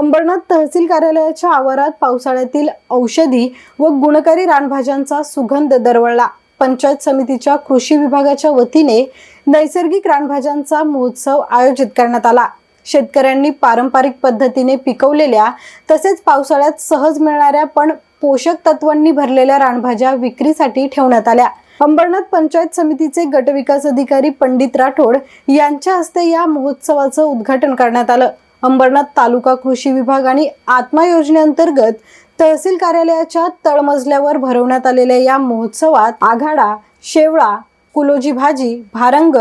अंबरनाथ तहसील कार्यालयाच्या आवारात पावसाळ्यातील औषधी व गुणकारी रानभाज्यांचा सुगंध दरवळला. पंचायत समितीच्या कृषी विभागाच्या वतीने नैसर्गिक रानभाज्यांचा महोत्सव आयोजित करण्यात आला. शेतकऱ्यांनी पारंपरिक पद्धतीने पिकवलेल्या तसेच पावसाळ्यात सहज मिळणाऱ्या पण पोषक तत्वांनी भरलेल्या रानभाज्या विक्रीसाठी ठेवण्यात आल्या. अंबरनाथ पंचायत समितीचे गटविकास अधिकारी पंडित राठोड यांच्या हस्ते या महोत्सवाचं उद्घाटन करण्यात आलं. अंबरनाथ तालुका कृषी विभाग आणि आत्मा योजनेअंतर्गत तहसील कार्यालयाच्या तळमजल्यावर भरवण्यात आलेल्या या महोत्सवात आघाडा शेवळा कुलोजी भाजी भारंग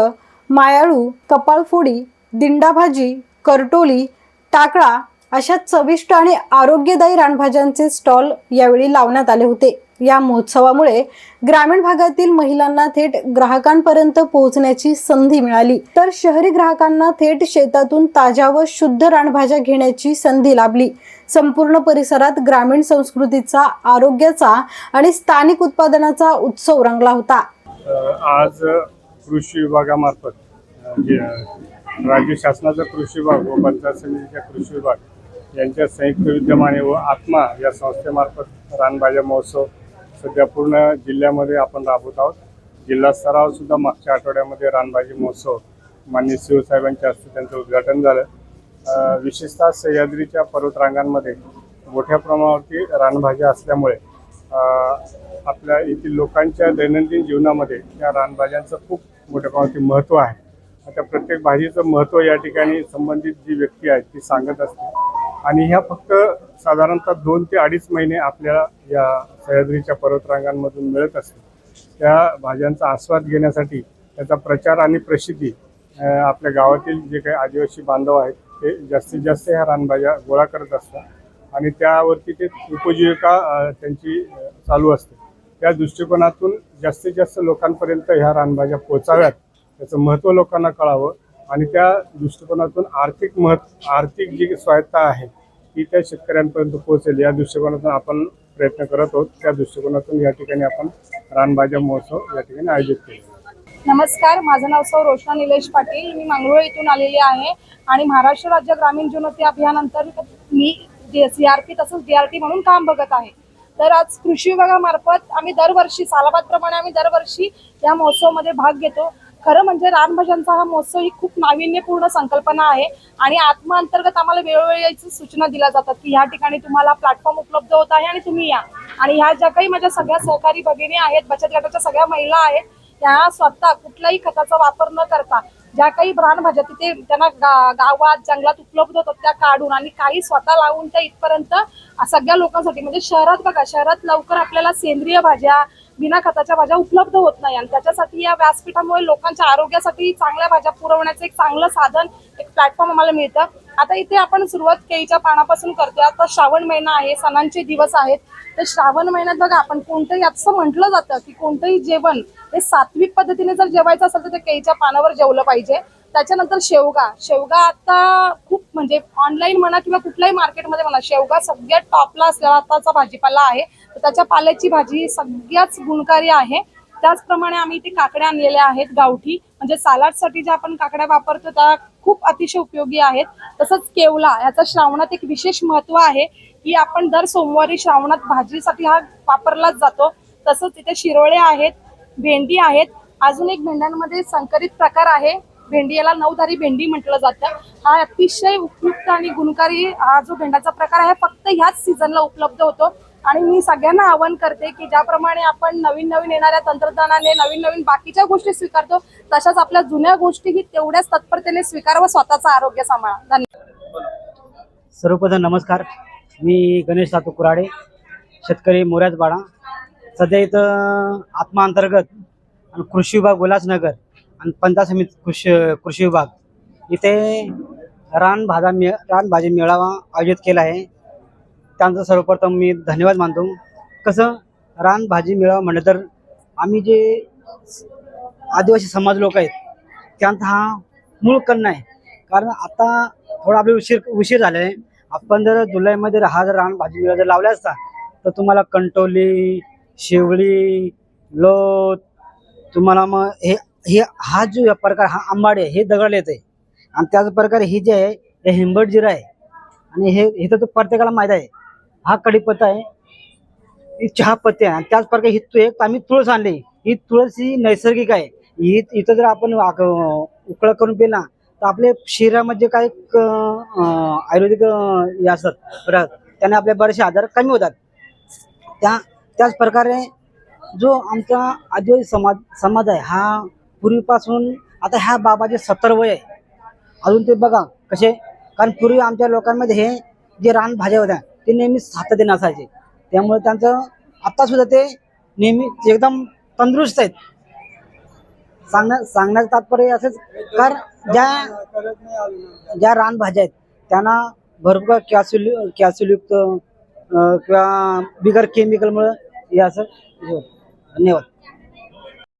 मायाळू कपाळफोडी दिंडा भाजी करटोली टाकळा अशा चविष्ट आणि आरोग्यदायी रानभाज्यांचे स्टॉल यावेळी लावण्यात आले होते. या महोत्सवामुळे ग्रामीण भागातील महिलांना थेट ग्राहकांपर्यंत पोहोचण्याची संधी मिळाली. तर शहरी ग्राहकांना थेट शेतातून ताज्या व शुद्ध रानभाज्या घेण्याची संधी लाभली. संपूर्ण परिसरात ग्रामीण संस्कृतीचा आरोग्याचा आणि स्थानिक उत्पादनाचा उत्सव रंगला होता. आज कृषी विभागामार्फत राज्य शासनाचा कृषी विभाग व पंचायत समितीचा कृषी विभाग यांच्या संयुक्त विद्यमाने व आत्मा या संस्थेमार्फत रानभाज्या महोत्सव सध्या पूर्ण जिल्ह्यामध्ये आपण राबवत आहोत. जिल्हा स्तरावर सुद्धा मागच्या आठवड्यामध्ये रानभाजी महोत्सव माननीय शिवसाहेबांच्या हस्ते त्यांचं उद्घाटन झालं. विशेषतः सह्याद्रीच्या पर्वतरांगांमध्ये मोठ्या प्रमाणावरती रानभाज्या असल्यामुळे आपल्या येथील लोकांच्या दैनंदिन जीवनामध्ये या रानभाज्यांचं खूप मोठ्या प्रमाणावरती महत्त्व आहे. आता प्रत्येक भाजीचं महत्त्व या ठिकाणी संबंधित जी व्यक्ती आहे ती सांगत असते आणि ह्या फक्त साधारणतः दोन ते अडीच महिने आपल्याला या सह्याद्रीच्या पर्वतरांगांमधून मिळत असते त्या भाज्यांचा आस्वाद घेण्यासाठी त्याचा प्रचार आणि प्रसिद्धी आपल्या गावातील जे काही आदिवासी बांधव आहेत ते जास्तीत जास्त ह्या रानभाज्या गोळा करत असतात आणि त्यावरती ते उपजीविका त्यांची चालू असते. त्या दृष्टिकोनातून जास्तीत जास्त लोकांपर्यंत ह्या रानभाज्या पोचाव्यात त्याचं महत्त्व लोकांना कळावं. आणि त्या दृष्टिकोनातून आर्थिक महत्त्व आर्थिक जी स्वायत्ता आहे ती त्या शेतकऱ्यांपर्यंत पोहोचेल. या दृष्टिकोनातून आपण प्रयत्न करत आहोत. त्या दृष्टिकोनातून या ठिकाणी आपण रानभाज्या महोत्सव या ठिकाणी आयोजित केला नमस्कार माझं नाव सौ रोशना निलेश पाटील. मी मंगरुळ इथून आलेली आहे आणि महाराष्ट्र राज्य ग्रामीण जीवनोन्नती अभियान मी सी आर पी तसंच डी आर टी म्हणून काम बघत आहे. तर आज कृषी विभागामार्फत आम्ही दरवर्षी सालाबादप्रमाणे आम्ही दरवर्षी या महोत्सवामध्ये भाग घेतो. खरं म्हणजे रानभाज्यांचा हा महोत्सव ही खूप नाविन्यपूर्ण संकल्पना आहे आणि आत्माअंतर्गत आम्हाला वेळोवेळी सूचना दिल्या जातात की ह्या ठिकाणी तुम्हाला प्लॅटफॉर्म उपलब्ध होत आहे आणि तुम्ही या. आणि ह्या ज्या काही माझ्या सगळ्या सहकारी भगिनी आहेत बचत गटाच्या सगळ्या महिला आहेत त्या स्वतः कुठल्याही खताचा वापर न करता ज्या काही रानभाज्या तिथे त्यांना गा- गावात जंगलात उपलब्ध होतात त्या काढून आणि काही स्वतः लावून त्या इथपर्यंत सगळ्या लोकांसाठी म्हणजे शहरात बघा शहरात लवकर आपल्याला सेंद्रिय भाज्या बिना खताच्या भाज्या उपलब्ध होत नाही. आणि त्याच्यासाठी या व्यासपीठामुळे लोकांच्या आरोग्यासाठी चांगल्या भाज्या पुरवण्याचं एक चांगलं साधन एक प्लॅटफॉर्म आम्हाला मिळतं. आता इथे आपण सुरुवात केळीच्या पानापासून करतोय. आता श्रावण महिना आहे सणांचे दिवस आहेत. तर श्रावण महिन्यात बघा आपण कोणतंही असं म्हटलं जातं की कोणतंही जेवण हे सात्विक पद्धतीने जर जेवायचं असेल तर ते केळीच्या पानावर जेवलं पाहिजे. त्याच्यानंतर शेवगा. शेवगा आता खूप म्हणजे ऑनलाईन म्हणा किंवा कुठल्याही मार्केटमध्ये म्हणा शेवगा सगळ्यात टॉपला असलेला आताचा भाजीपाला आहे. तर त्याच्या पाल्याची भाजी सगळ्याच गुणकारी आहे. त्याचप्रमाणे आम्ही इथे काकड्या आणलेल्या आहेत गावठी. म्हणजे सॅलाडसाठी ज्या आपण काकड्या वापरतो त्या खूप अतिशय उपयोगी आहेत. तसंच केवला याचं श्रावणात एक विशेष महत्त्व आहे की आपण दर सोमवारी श्रावणात भाजीसाठी हा वापरलाच जातो. तसंच इथे शिरोळे आहेत भेंडी आहेत. अजून एक भेंड्यांमध्ये संकरित प्रकार आहे. भेंडी याला नऊधारी भेंडी म्हटलं जातं. हा अतिशय उपयुक्त आणि गुणकारी हा जो भेंड्याचा प्रकार आहे फक्त ह्याच सीझनला उपलब्ध होतो. आणि मी सगळ्यांना आवाहन करते की ज्याप्रमाणे आपण नवीन नवीन येणाऱ्या तंत्रज्ञानाने नवीन नवीन बाकीच्या गोष्टी स्वीकारतो तशाच आपल्या जुन्या गोष्टीही तेवढ्याच तत्परतेने स्वीकार व स्वतःचं आरोग्य सांभाळा. धन्यवाद. सर्वप्रथम नमस्कार. मी गणेश सातू कुराडे शेतकरी मोऱ्याजपाडा सध्या इथं आत्माअंतर्गत आणि कृषी विभाग उल्हासनगर आणि पंचायत समिती कृषी कृषी विभाग. इथे रानभाजा मे रानभाजी मेळावा आयोजित केला आहे. त्यांचं सर्वप्रथम मी धन्यवाद मानतो. कसं रानभाजी मेळावा म्हटलं तर आम्ही जे आदिवासी समाज लोक आहेत त्यांचा हा मूळ कन्ना आहे. कारण आता थोडा आपले उशीर उशीर झाला आहे आपण जर जुलैमध्ये हा जर रानभाजी मेळा जर लावला असता तर तुम्हाला कंटोली शेवळी लोत तुम्हाला मग हे हे हा जो प्रकार हा आंबाडे हे दगडले येते आणि त्याच प्रकारे ही जे आहे हे हिंबट जिरा आहे. आणि हे हे तर प्रत्येकाला माहीत आहे हा कढीपत्ता आहे ही चहा आहे. आणि त्याच प्रकारे ही तू एक आम्ही तुळस आणली. ही तुळस ही नैसर्गिक आहे. ही इथं जर आपण उकळ करून पिला तर आपल्या शरीरामध्ये काय आयुर्वेदिक हे असतात त्याने आपले बरेचसे आजार कमी होतात. त्या त्याच प्रकारे जो आमचा आदिवासी समाज समाज आहे हा पूर्वीपासून आता ह्या बाबाचे सत्तर वय आहे. अजून ते बघा कसे कारण पूर्वी आमच्या लोकांमध्ये हे जे रानभाज्या होत्या ते नेहमी सातत्याने असायचे त्यामुळे त्यांचं आता सुद्धा ते नेहमी एकदम तंदुरुस्त आहेत. सांगण्या सांगण्याचं तात्पर्य असंच कारण ज्या ज्या रानभाज्या आहेत त्यांना भरपूर कॅल्शियम कॅल्शियमयुक्त किंवा बिगर केमिकलमुळं हे असं धन्यवाद.